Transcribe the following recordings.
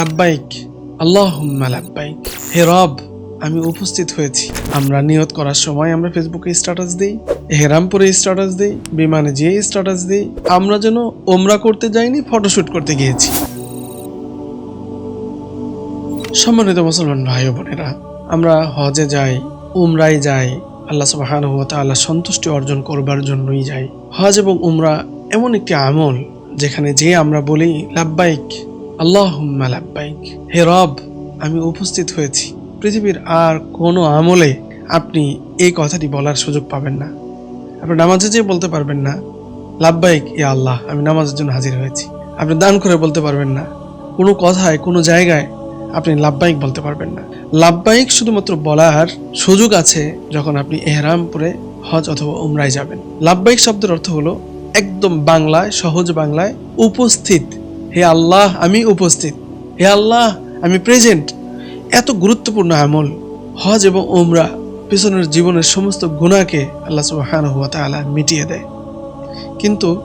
লাব্বাইক। আল্লাহ লাব্বাইক। হে রব, আমি উপস্থিত হয়েছি। আমরা নিয়ত করার সময় আমরা ফেসবুকে স্ট্যাটাস দিই, হেরামপুরে স্ট্যাটাস দিই, বিমানে যেয়ে স্ট্যাটাস দিই। আমরা যেন ওমরা করতে যাইনি, ফটোশুট করতে গিয়েছি। সম্মানিত মুসলমান ভাই বোনেরা, আমরা হজে যাই, উমরায় যাই, আল্লাহ সুবাহান আল্লাহ সন্তুষ্টি অর্জন করবার জন্যই যাই। হজ এবং উমরা এমন একটি আমল, যেখানে যে আমরা বলি লাব্বাইক। আল্লাহ হে রব, আমি উপস্থিত হয়েছি। পৃথিবীর আর কোনো আমলে আপনি এই কথাটি বলার সুযোগ পাবেন না। আপনি নামাজে যেয়ে বলতে পারবেন না, লাব্বাইক এ আল্লাহ, আমি নামাজের জন্য হাজির হয়েছি। আপনি দান করে বলতে পারবেন না। কোনো কথায়, কোনো জায়গায় আপনি লাভবাহিক বলতে পারবেন না। লাভবাহিক শুধুমাত্র বলার সুযোগ আছে যখন আপনি এহরামপুরে হজ অথবা উমরায় যাবেন। লাভবাহিক শব্দের অর্থ হলো একদম বাংলায়, সহজ বাংলায় উপস্থিত। হে আল্লাহ, আমি উপস্থিত। হে আল্লাহ, আমি প্রেজেন্ট এত গুরুত্বপূর্ণ আমল, হজ এবং উমরা পিছনের জীবনের সমস্ত গুণাকে আল্লাহ সুবহানাহু ওয়া তাআলা মিটিয়ে দেয়। কিন্তু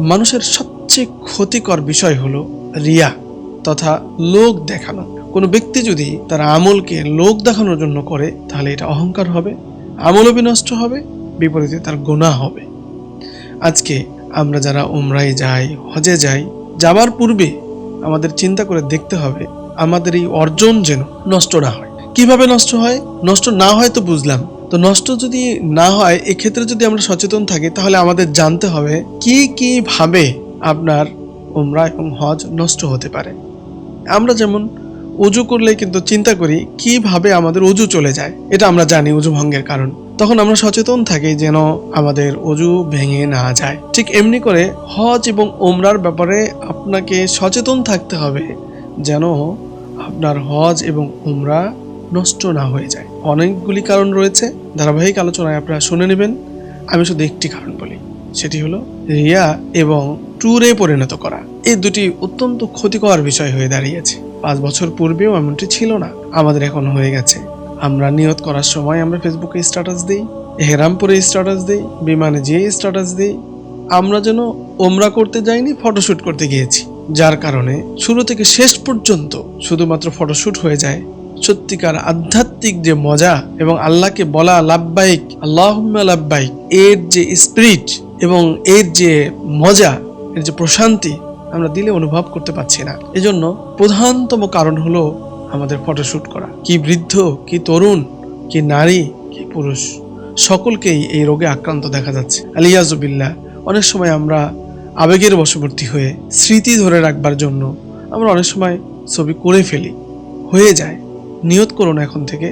মানুষের সবচেয়ে ক্ষতিকর বিষয় হলো রিয়া তথা লোক দেখানো। কোনো ব্যক্তি যদি তার আমলকে লোক দেখানোর জন্য করে, তাহলে এটা অহংকার হবে, আমলও বিনষ্ট হবে, বিপরীতে তার গোনা হবে। আজকে আমরা যারা উমরায় যাই, হজে যাই যাবার পূর্বে আমাদের চিন্তা করে দেখতে হবে, আমাদের এই অর্জন যেন নষ্ট না হয়। কীভাবে নষ্ট হয়? নষ্ট না হয় তো বুঝলাম, তো নষ্ট যদি না হয়, এক্ষেত্রে যদি আমরা সচেতন থাকি, তাহলে আমাদের জানতে হবে কি কি ভাবে আপনার উমরা এবং হজ নষ্ট হতে পারে। আমরা যেমন উজু করলে কিন্তু চিন্তা করি, কীভাবে আমাদের উজু চলে যায়, এটা আমরা জানি উজু ভঙ্গের কারণ। তখন আমরা সচেতন থাকি যেন আমাদের অজু ভেঙে না যায়। ঠিক এমনি করে হজ এবং ওমরার ব্যাপারে আপনাকে সচেতন থাকতে হবে যেন আপনার হজ এবং ওমরা নষ্ট না হয়ে যায়। অনেকগুলি কারণ রয়েছে। ধারাবাহিক আলোচনায় আপনারা শুনে নেবেন। আমি শুধু একটি কারণ বলি, সেটি হলো রিয়া এবং ট্যুরে পরিণত করা। এই দুটি অত্যন্ত ক্ষতিকর বিষয় হয়ে দাঁড়িয়েছে। পাঁচ বছর পূর্বেও এমনটি ছিল না। আমাদের এখন হয়ে গেছে। আমরা নিয়ত করার সময় আমরা ফেসবুকে স্ট্যাটাস দিই হেরামপুরে স্ট্যাটাস দিই, বিমানে যেয়ে স্ট্যাটাস দিই। আমরা যেন ওমরা করতে যাইনি ফটোশুট করতে গিয়েছি। যার কারণে শুরু থেকে শেষ পর্যন্ত শুধুমাত্র ফটোশুট হয়ে যায়। সত্যিকার আধ্যাত্মিক যে মজা এবং আল্লাহকে বলা লাভবাহিক আল্লাহ লাভবাহিক এর যে স্পিরিট এবং এর যে মজা, এর যে প্রশান্তি আমরা দিলে অনুভব করতে পারছি না। এজন্য প্রধানতম কারণ হলো আমাদের ফটোশ্যুট করা। কি বৃদ্ধ, কি তরুণ, কি নারী, কি পুরুষ, সকলকেই এই রোগে আক্রান্ত দেখা যাচ্ছে। আলিয়াজুবিল্লাহ অনেক সময় আমরা আবেগের বশবর্তী হয়ে স্মৃতি ধরে রাখবার জন্য আমরা অনেক সময় ছবি করে ফেলি, হয়ে যায়। নিয়ত করুন এখন থেকে,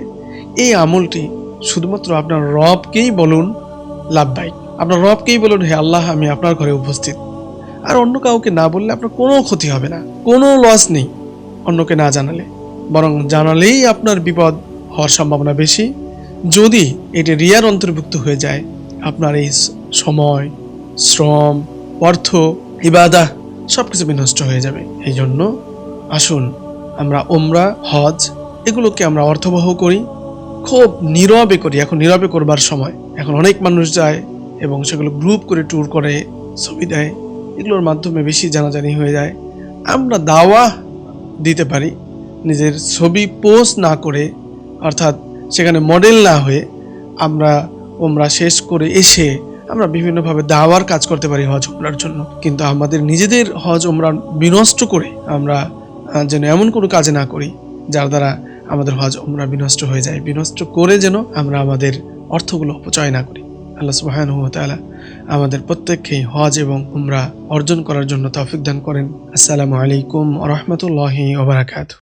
এই আমলটি শুধুমাত্র আপনার রবকেই বলুন লাভবাহিক আপনার রবকেই বলুন, হে আল্লাহ, আমি আপনার ঘরে উপস্থিত। আর অন্য কাউকে না বললে আপনার কোনো ক্ষতি হবে না, কোনো লস নেই অন্যকে না জানালে। বরং জানালেই আপনার বিপদ হওয়ার সম্ভাবনা বেশি। যদি এটি রিয়ার অন্তর্ভুক্ত হয়ে যায়, আপনার এই সময়, শ্রম, অর্থ, ইবাদা সব কিছু বিনষ্ট হয়ে যাবে। এই জন্য আসুন আমরা ওমরা হজ এগুলোকে আমরা অর্থবহ করি, খুব নীরবে করি। এখন নীরবে করবার সময়। এখন অনেক মানুষ যায় এবং সেগুলো গ্রুপ করে ট্যুর করে, ছবি দেয়। এগুলোর মাধ্যমে বেশি জানাজানি হয়ে যায়। আমরা দাওয়া দিতে পারি। নিজের ছবি পোস্ট না করে, অর্থাৎ সেখানে মডেল না হয়ে আমরা ওমরা শেষ করে এসে আমরা বিভিন্নভাবে দাওয়ার কাজ করতে পারি হজ ওমরার জন্য। কিন্তু আমাদের নিজেদের হজ ওমরা বিনষ্ট করে আমরা যেন এমন কোনো কাজে না করি যার দ্বারা আমাদের হজ ওমরা বিনষ্ট হয়ে যায়। বিনষ্ট করে যেন আমরা আমাদের অর্থগুলো অপচয় না করি। আল্লাহ সুবহানাহু ওয়া আমাদের প্রত্যেককেই হজ এবং উমরা অর্জন করার জন্য তৌফিক দান করেন। আসসালামু আলাইকুম রাহমাতুল্লাহি ওয়া বারাকাতুহু।